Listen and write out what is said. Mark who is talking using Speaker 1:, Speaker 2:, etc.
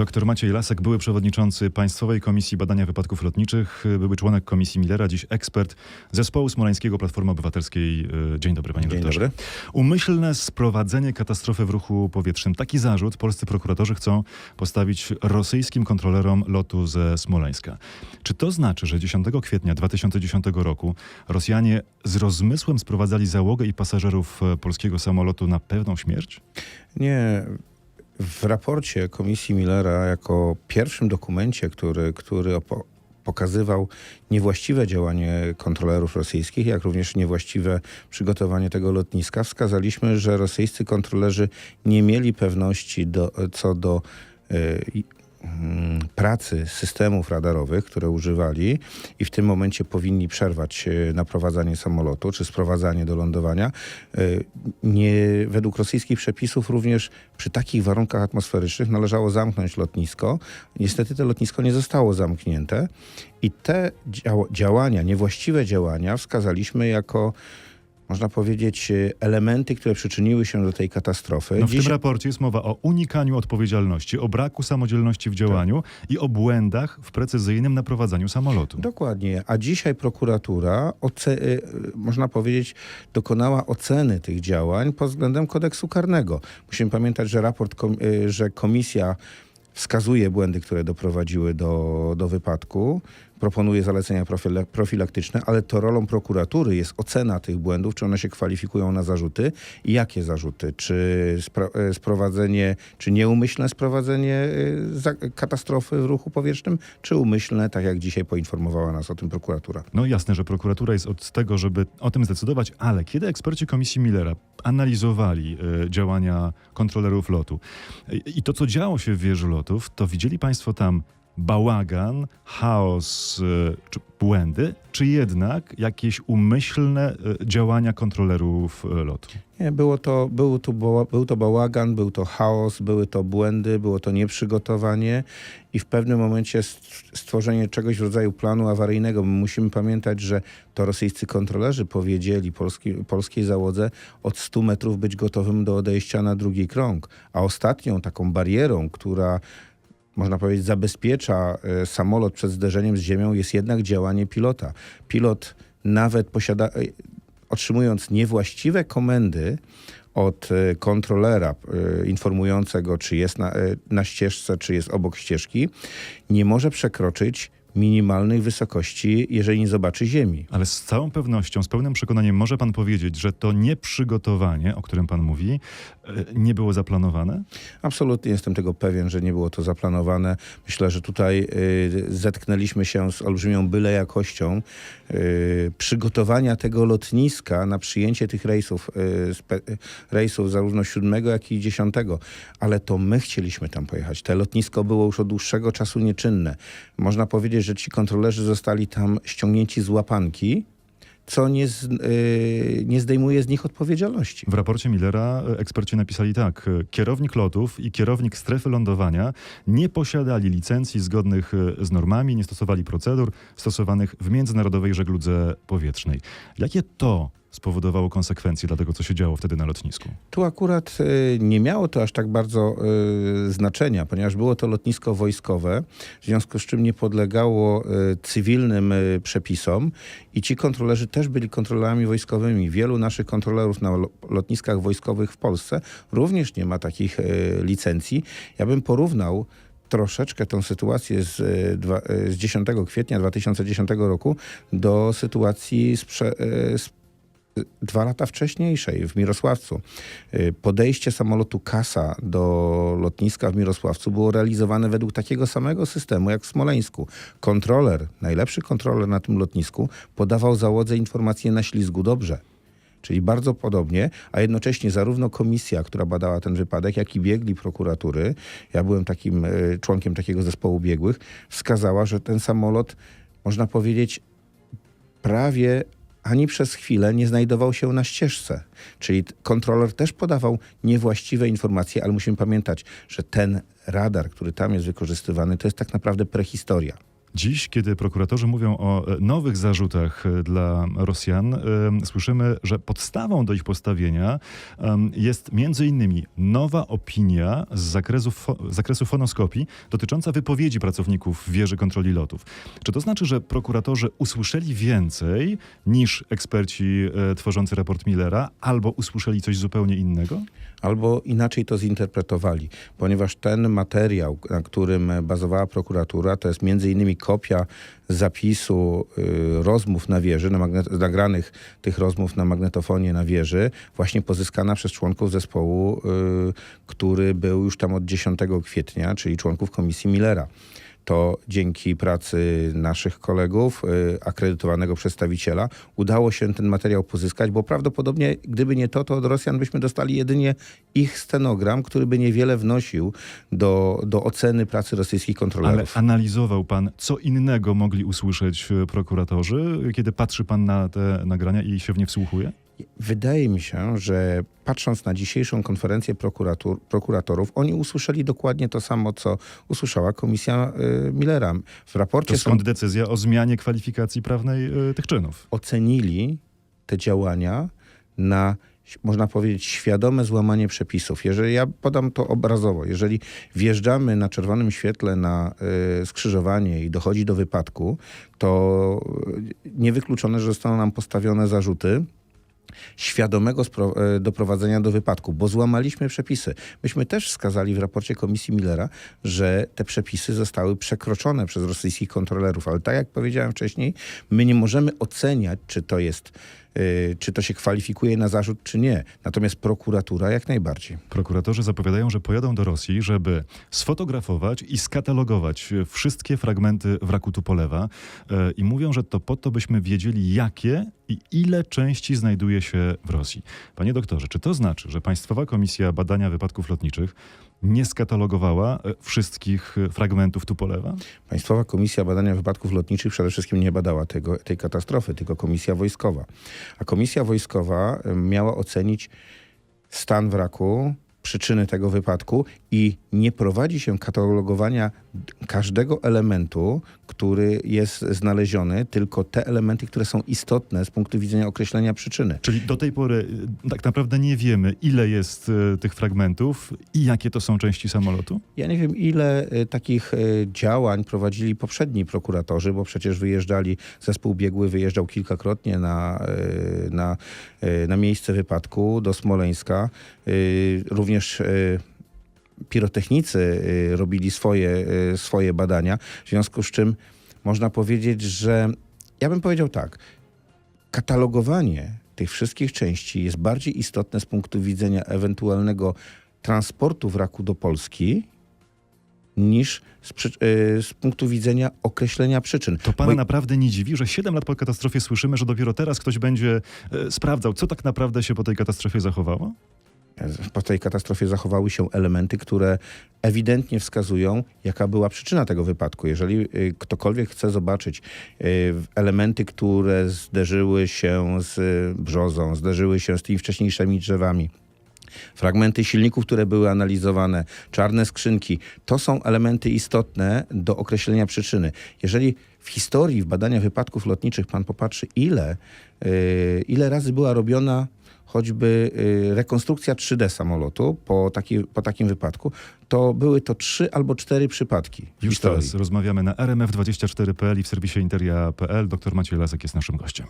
Speaker 1: Dr Maciej Lasek, były przewodniczący Państwowej Komisji Badania Wypadków Lotniczych, były członek Komisji Millera, dziś ekspert Zespołu Smoleńskiego Platformy Obywatelskiej. E, Dzień dobry, panie
Speaker 2: Dzień
Speaker 1: doktorze.
Speaker 2: dobry.
Speaker 1: Umyślne sprowadzenie katastrofy w ruchu powietrznym. Taki zarzut polscy prokuratorzy chcą postawić rosyjskim kontrolerom lotu ze Smoleńska. Czy to znaczy, że 10 kwietnia 2010 roku Rosjanie z rozmysłem sprowadzali załogę i pasażerów e, polskiego samolotu na pewną śmierć?
Speaker 2: Nie. W raporcie Komisji Millera, jako pierwszym dokumencie, który, który pokazywał niewłaściwe działanie kontrolerów rosyjskich, jak również niewłaściwe przygotowanie tego lotniska, wskazaliśmy, że rosyjscy kontrolerzy nie mieli pewności do, co do y, pracy systemów radarowych, które używali i w tym momencie powinni przerwać e, naprowadzanie samolotu czy sprowadzanie do lądowania. E, Nie, według rosyjskich przepisów również przy takich warunkach atmosferycznych należało zamknąć lotnisko. Niestety to lotnisko nie zostało zamknięte i te dział- działania, niewłaściwe działania wskazaliśmy jako można powiedzieć, e, elementy, które przyczyniły się do tej katastrofy.
Speaker 1: No w
Speaker 2: Dziś-
Speaker 1: tym raporcie jest mowa o unikaniu odpowiedzialności, o braku samodzielności w działaniu i o błędach w precyzyjnym naprowadzaniu samolotu.
Speaker 2: Dokładnie. A dzisiaj prokuratura, oce- y, można powiedzieć, dokonała oceny tych działań pod względem kodeksu karnego. Musimy pamiętać, że raport, kom- y, że komisja wskazuje błędy, które doprowadziły do, do wypadku, proponuje zalecenia profilaktyczne, ale to rolą prokuratury jest ocena tych błędów, czy one się kwalifikują na zarzuty i jakie zarzuty, czy e, sprowadzenie, czy nieumyślne sprowadzenie za- katastrofy w ruchu powietrznym, czy umyślne, tak jak dzisiaj poinformowała nas o tym prokuratura.
Speaker 1: No jasne, że prokuratura jest od tego, żeby o tym zdecydować, ale kiedy eksperci Komisji Millera analizowali e, działania kontrolerów lotu e, i to, co działo się w wieży lotów, to widzieli państwo tam bałagan, chaos, e, czy błędy, czy jednak jakieś umyślne e, działania kontrolerów e, lotu?
Speaker 2: Nie, było to, był, bała- był to bałagan, był to chaos, były to błędy, było to nieprzygotowanie i w pewnym momencie st- stworzenie czegoś w rodzaju planu awaryjnego. My musimy pamiętać, że to rosyjscy kontrolerzy powiedzieli polski, polskiej załodze od 100 metrów być gotowym do odejścia na drugi krąg. A ostatnią taką barierą, która można powiedzieć, zabezpiecza e, samolot przed zderzeniem z ziemią, jest jednak działanie pilota. Pilot nawet posiada, e, otrzymując niewłaściwe komendy od e, kontrolera informującego, czy jest na, na ścieżce, czy jest obok ścieżki, nie może przekroczyć minimalnej wysokości, jeżeli nie zobaczy ziemi.
Speaker 1: Ale z całą pewnością, z pełnym przekonaniem może pan powiedzieć, że to nieprzygotowanie, o którym pan mówi, nie było zaplanowane?
Speaker 2: Absolutnie jestem tego pewien, że nie było to zaplanowane. Myślę, że tutaj y, zetknęliśmy się z olbrzymią byle jakością y, przygotowania tego lotniska na przyjęcie tych rejsów, rejsów zarówno siódmego, jak i dziesiątego. Ale to my chcieliśmy tam pojechać. Te lotnisko było już od dłuższego czasu nieczynne. Można powiedzieć, że ci kontrolerzy zostali tam ściągnięci z łapanki, co nie, z, y, nie zdejmuje z nich odpowiedzialności.
Speaker 1: W raporcie Millera e, eksperci napisali tak. Kierownik lotów i kierownik strefy lądowania nie posiadali licencji zgodnych e, z normami, nie stosowali procedur stosowanych w międzynarodowej żegludze powietrznej. Jakie to spowodowało konsekwencje dla tego, co się działo wtedy na lotnisku?
Speaker 2: Tu akurat y, nie miało to aż tak bardzo y, znaczenia, ponieważ było to lotnisko wojskowe, w związku z czym nie podlegało y, cywilnym przepisom i ci kontrolerzy też byli kontrolerami wojskowymi. Wielu naszych kontrolerów na lo- lotniskach wojskowych w Polsce również nie ma takich licencji. Ja bym porównał troszeczkę tą sytuację z, z 10 kwietnia 2010 roku do sytuacji sprze, z dwa lata wcześniejszej w Mirosławcu. Y, Podejście samolotu Kasa do lotniska w Mirosławcu było realizowane według takiego samego systemu jak w Smoleńsku. Kontroler, najlepszy kontroler na tym lotnisku podawał załodze informacje na ślizgu dobrze. Czyli bardzo podobnie, a jednocześnie zarówno komisja, która badała ten wypadek, jak i biegli prokuratury, ja byłem takim y, członkiem takiego zespołu biegłych, wskazała, że ten samolot, można powiedzieć, prawie ani przez chwilę nie znajdował się na ścieżce. Czyli kontroler też podawał niewłaściwe informacje, ale musimy pamiętać, że ten radar, który tam jest wykorzystywany, to jest tak naprawdę prehistoria.
Speaker 1: Dziś, kiedy prokuratorzy mówią o e, nowych zarzutach e, dla Rosjan, em, słyszymy, że podstawą do ich postawienia jest między innymi nowa opinia z zakresu, zakresu fonoskopii dotycząca wypowiedzi pracowników wieży kontroli lotów. Czy to znaczy, że prokuratorzy usłyszeli więcej niż eksperci e, tworzący raport Millera, albo usłyszeli coś zupełnie innego?
Speaker 2: Albo inaczej to zinterpretowali, ponieważ ten materiał, na którym bazowała prokuratura, to jest między innymi kopia zapisu y, rozmów na wieży, na nagranych tych rozmów na magnetofonie na wieży, właśnie pozyskana przez członków zespołu, y, który był już tam od 10 kwietnia, czyli członków komisji Millera. To dzięki pracy naszych kolegów, y, akredytowanego przedstawiciela, udało się ten materiał pozyskać, bo prawdopodobnie gdyby nie to, to od Rosjan byśmy dostali jedynie ich stenogram, który by niewiele wnosił do, do oceny pracy rosyjskich
Speaker 1: Ale
Speaker 2: kontrolerów.
Speaker 1: analizował pan, co innego mogli usłyszeć e, prokuratorzy, kiedy patrzy pan na te nagrania i się w nie wsłuchuje?
Speaker 2: Wydaje mi się, że patrząc na dzisiejszą konferencję prokuratorów, oni usłyszeli dokładnie to samo, co usłyszała komisja y, Millera. W raporcie
Speaker 1: To
Speaker 2: są
Speaker 1: skąd decyzja o zmianie kwalifikacji prawnej e, tych czynów?
Speaker 2: ocenili te działania na, można powiedzieć, świadome złamanie przepisów. Jeżeli ja podam to obrazowo, jeżeli wjeżdżamy na czerwonym świetle na y, skrzyżowanie i dochodzi do wypadku, to y, niewykluczone, że zostaną nam postawione zarzuty świadomego e, doprowadzenia do wypadku, bo złamaliśmy przepisy. Myśmy też wskazali w raporcie Komisji Millera, że te przepisy zostały przekroczone przez rosyjskich kontrolerów, ale tak jak powiedziałem wcześniej, my nie możemy oceniać, czy to jest, czy to się kwalifikuje na zarzut, czy nie. Natomiast prokuratura jak najbardziej.
Speaker 1: Prokuratorzy zapowiadają, że pojadą do Rosji, żeby sfotografować i skatalogować e, wszystkie fragmenty wraku Tupolewa e, i mówią, że to po to, byśmy wiedzieli, jakie i ile części znajduje się w Rosji. Panie doktorze, czy to znaczy, że Państwowa Komisja Badania Wypadków Lotniczych nie skatalogowała e, wszystkich e, fragmentów Tupolewa?
Speaker 2: Państwowa Komisja Badania Wypadków Lotniczych przede wszystkim nie badała tego, tej katastrofy, tylko Komisja Wojskowa. A Komisja Wojskowa em, miała ocenić stan wraku, przyczyny tego wypadku i nie prowadzi się katalogowania każdego elementu, który jest znaleziony, tylko te elementy, które są istotne z punktu widzenia określenia przyczyny.
Speaker 1: Czyli do tej pory e, tak naprawdę nie wiemy, ile jest e, tych fragmentów i jakie to są części samolotu?
Speaker 2: Ja nie wiem, ile y, takich y, działań prowadzili poprzedni prokuratorzy, bo przecież wyjeżdżali, zespół biegły wyjeżdżał kilkakrotnie na, y, na, y, na miejsce wypadku do Smoleńska. Y, Również y, pirotechnicy y, robili swoje, y, swoje badania, w związku z czym można powiedzieć, że ja bym powiedział tak, katalogowanie tych wszystkich części jest bardziej istotne z punktu widzenia ewentualnego transportu wraku do Polski niż z, y, z punktu widzenia określenia przyczyn.
Speaker 1: To pana
Speaker 2: Bo-
Speaker 1: naprawdę nie dziwi, że 7 lat po katastrofie słyszymy, że dopiero teraz ktoś będzie e, sprawdzał, co tak naprawdę się po tej katastrofie zachowało?
Speaker 2: Po tej katastrofie zachowały się elementy, które ewidentnie wskazują, jaka była przyczyna tego wypadku. Jeżeli y, ktokolwiek chce zobaczyć y, elementy, które zderzyły się z y, brzozą, zderzyły się z tymi wcześniejszymi drzewami, fragmenty silników, które były analizowane, czarne skrzynki, to są elementy istotne do określenia przyczyny. Jeżeli w historii, w badaniach wypadków lotniczych pan popatrzy, ile, y, ile razy była robiona choćby y, rekonstrukcja 3D samolotu po, taki, po takim wypadku, to były to trzy albo cztery przypadki w
Speaker 1: Już
Speaker 2: historii.
Speaker 1: teraz rozmawiamy na rmf24.pl i w serwisie interia.pl. Dr Maciej Lasek jest naszym gościem.